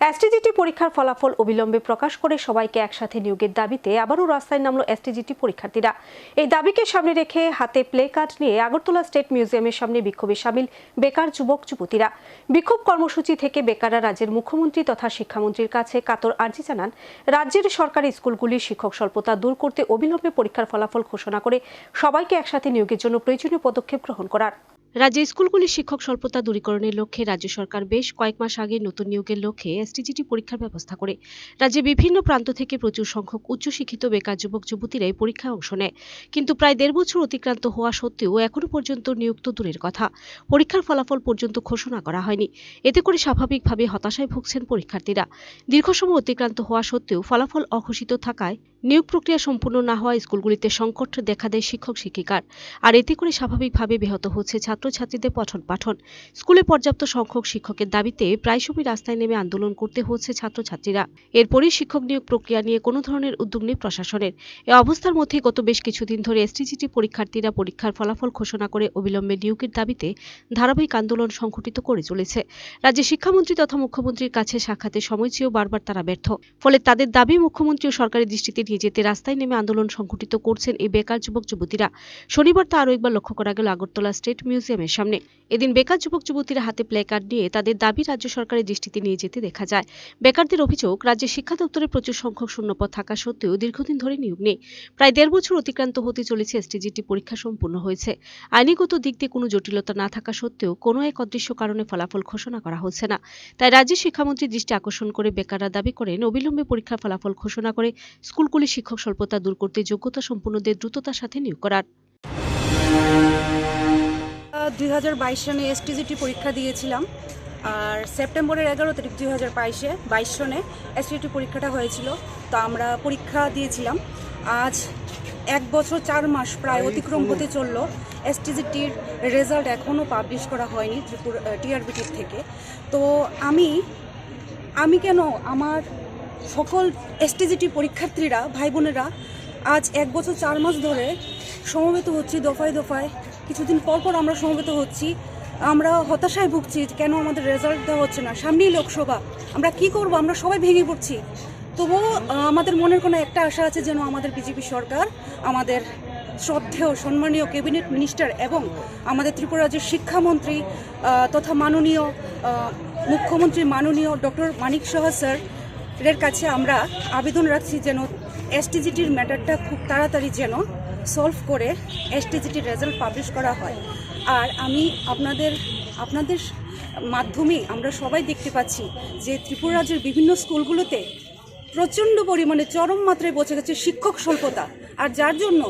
STGT পরীক্ষার ফলাফল অবিলম্বে প্রকাশ করে সবাইকে একসাথে নিয়োগের দাবিতে আবারও রাস্তায় নামলো এসটিজিটি পরীক্ষার্থীরা। এই দাবিকে সামনে রেখে হাতে প্লে কার্ড নিয়ে আগরতলা স্টেট মিউজিয়ামের সামনে বিক্ষোভে সামিল বেকার যুবক যুবতীরা। বিক্ষোভ কর্মসূচি থেকে বেকাররা রাজ্যের মুখ্যমন্ত্রী তথা শিক্ষামন্ত্রীর কাছে কাতর আর্জি জানান। রাজ্যের সরকারি স্কুলগুলির শিক্ষক স্বল্পতা দূর করতে অবিলম্বে পরীক্ষার ফলাফল ঘোষণা করে সবাইকে একসাথে নিয়োগের জন্য প্রয়োজনীয় পদক্ষেপ গ্রহণ করার। রাজ্যে স্কুলগুলির শিক্ষক স্বল্পতা দূরীকরণের লক্ষ্যে রাজ্য সরকার বেশ কয়েক মাস আগে নতুন নিয়োগের লক্ষ্যে এসটিজিটি পরীক্ষার ব্যবস্থা করে রাজ্যে বিভিন্ন প্রান্ত থেকে প্রচুর সংখ্যক উচ্চশিক্ষিত বেকার যুবক যুবতীরা এই পরীক্ষায় অংশ নেয়। কিন্তু প্রায় দেড় বছর অতিক্রান্ত হওয়া সত্ত্বেও এখনও পর্যন্ত নিয়োগ তো দূরের কথা। পরীক্ষার ফলাফল পর্যন্ত ঘোষণা করা হয়নি। এতে করে স্বাভাবিকভাবে হতাশায় ভুগছেন পরীক্ষার্থীরা। দীর্ঘ সময় অতিক্রান্ত হওয়া সত্ত্বেও ফলাফল অঘোষিত থাকায় নিয়োগ প্রক্রিয়া সম্পূর্ণ না হওয়া স্কুলগুলিতে সংকট দেখা দেয় শিক্ষক শিক্ষিকার আর এতে করে স্বাভাবিকভাবে ব্যাহত হচ্ছে ছাত্রছাত্রীদের পঠন পাঠন। স্কুলে পর্যাপ্ত সংখ্যক শিক্ষকের দাবিতে প্রায় সময় রাস্তায় নেমে আন্দোলন করতে হচ্ছে ছাত্রছাত্রীরা। এরপরই শিক্ষক নিয়োগ প্রক্রিয়া নিয়ে কোনো ধরনের উদ্যোগ নেই প্রশাসনের। এ অবস্থার মধ্যে গত বেশ কিছুদিন ধরে এসটিজিটি পরীক্ষার্থীরা পরীক্ষার ফলাফল ঘোষণা করে অবিলম্বে নিয়োগের দাবিতে ধারাবাহিক আন্দোলন সংঘটিত করে চলেছে। রাজ্যের শিক্ষামন্ত্রী তথা মুখ্যমন্ত্রীর কাছে সাক্ষাতে সময় চেয়েও বারবার তারা ব্যর্থ। ফলে তাদের দাবি, মুখ্যমন্ত্রী ও সরকারি দৃষ্টিতে নিয়ে যেতে রাস্তায় নেমে আন্দোলন সংঘটিত করছেন এই বেকার যুবক যুবতীরা শনিবার তা আরও একবার লক্ষ্য করা গেল আগরতলা স্টেট মিউজিয়ামের সামনে। এদিন বেকার যুবক যুবতীরা হাতে প্ল্যাকার্ড নিয়ে তাদের দাবি রাজ্য সরকারের দৃষ্টিতে নিয়ে যেতে দেখা যায়। বেকারদের অভিযোগ, রাজ্যের শিক্ষা দপ্তরে প্রচুর সংখ্যক শূন্যপদ থাকা সত্ত্বেও দীর্ঘদিন ধরে নিয়োগ নেই। প্রায় দেড় বছর অতিক্রান্ত হতে চলেছে এসটিজিটি পরীক্ষা সম্পূর্ণ হয়েছে। আইনিগত দিক দিয়ে কোনো জটিলতা না থাকা সত্ত্বেও কোনো এক অদৃশ্য কারণে ফলাফল ঘোষণা করা হচ্ছে না। তাই রাজ্যের শিক্ষামন্ত্রীর দৃষ্টি আকর্ষণ করে বেকাররা দাবি করেন, অবিলম্বে পরীক্ষার ফলাফল ঘোষণা করে স্কুলগুলি শিক্ষক স্বল্পতা দূর করতে যোগ্যতা সম্পূর্ণদের দ্রুততার সাথে নিয়োগ করার। দুই হাজার বাইশ সনে এসটিজিটি পরীক্ষা দিয়েছিলাম। আর সেপ্টেম্বরের এগারো তারিখ দুই হাজার বাইশে বাইশ সনে এসটিজিটি পরীক্ষাটা হয়েছিল। তো আমরা পরীক্ষা দিয়েছিলাম। আজ এক বছর চার মাস প্রায় অতিক্রম হতে চলল। এসটিজিটির রেজাল্ট এখনও পাবলিশ করা হয়নি ত্রিপুরা টিআরবিটির থেকে। তো আমি আমি কেন আমার সকল এসটিজিটি পরীক্ষার্থীরা ভাই বোনেরা আজ এক বছর চার মাস ধরে সমবেত হচ্ছি দফায় দফায় কিছুদিন পর পর আমরা সমবেত হচ্ছি। আমরা হতাশায় ভুগছি কেন আমাদের রেজাল্ট দেওয়া হচ্ছে না। সামনেই লোকসভা। আমরা কি করব? আমরা সবাই ভেঙে পড়ছি। তবুও আমাদের মনের কোনো একটা আশা আছে যেন আমাদের বিজেপি সরকার, আমাদের শ্রদ্ধেয়, সম্মানীয় ক্যাবিনেট মিনিস্টার এবং আমাদের ত্রিপুরা রাজ্যের শিক্ষামন্ত্রী তথা মাননীয় মুখ্যমন্ত্রী মাননীয় ডক্টর মানিক সাহা স্যার এর কাছে আমরা আবেদন রাখছি যেন এসটিজিটির ম্যাটারটা খুব তাড়াতাড়ি যেন সলভ করে এসটিজিটির রেজাল্ট পাবলিশ করা হয়। আর আমি আপনাদের আপনাদের মাধ্যমে আমরা সবাই দেখতে পাচ্ছি যে ত্রিপুরা রাজ্যের বিভিন্ন স্কুলগুলোতে প্রচণ্ড পরিমাণে চরম মাত্রায় বসে গেছে শিক্ষক স্বল্পতা। আর যার জন্য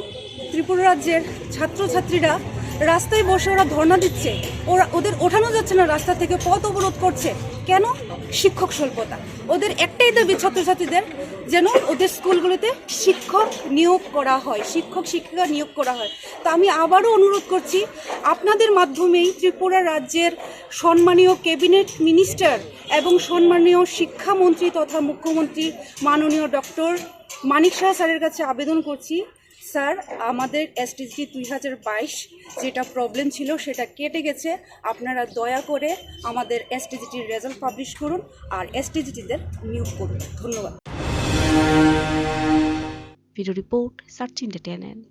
ত্রিপুরা রাজ্যের ছাত্রছাত্রীরা রাস্তায় বসে ওরা ধর্ণা দিচ্ছে। ওরা, ওদের ওঠানো যাচ্ছে না রাস্তা থেকে, পথ অবরোধ করছে। কেন? শিক্ষক স্বল্পতা। ওদের একটাই দাবি ছাত্রছাত্রীদের যেন ওদের স্কুলগুলোতে শিক্ষক নিয়োগ করা হয়, শিক্ষক শিক্ষিকা নিয়োগ করা হয়। তো আমি আবারও অনুরোধ করছি, আপনাদের মাধ্যমেই ত্রিপুরা রাজ্যের সম্মানীয় ক্যাবিনেট মিনিস্টার এবং সম্মানীয় শিক্ষামন্ত্রী তথা মুখ্যমন্ত্রী মাননীয় ডক্টর মানিক শাহ স্যারের কাছে আবেদন করছি। স্যার, আমাদের এসটিজি দুই হাজার বাইশ যেটা প্রবলেম ছিল সেটা কেটে গেছে। আপনারা দয়া করে আমাদের এসটিজিটির রেজাল্ট পাবলিশ করুন আর এসটিজিটিদের নিয়োগ করুন। ধন্যবাদ। Video report search entertainment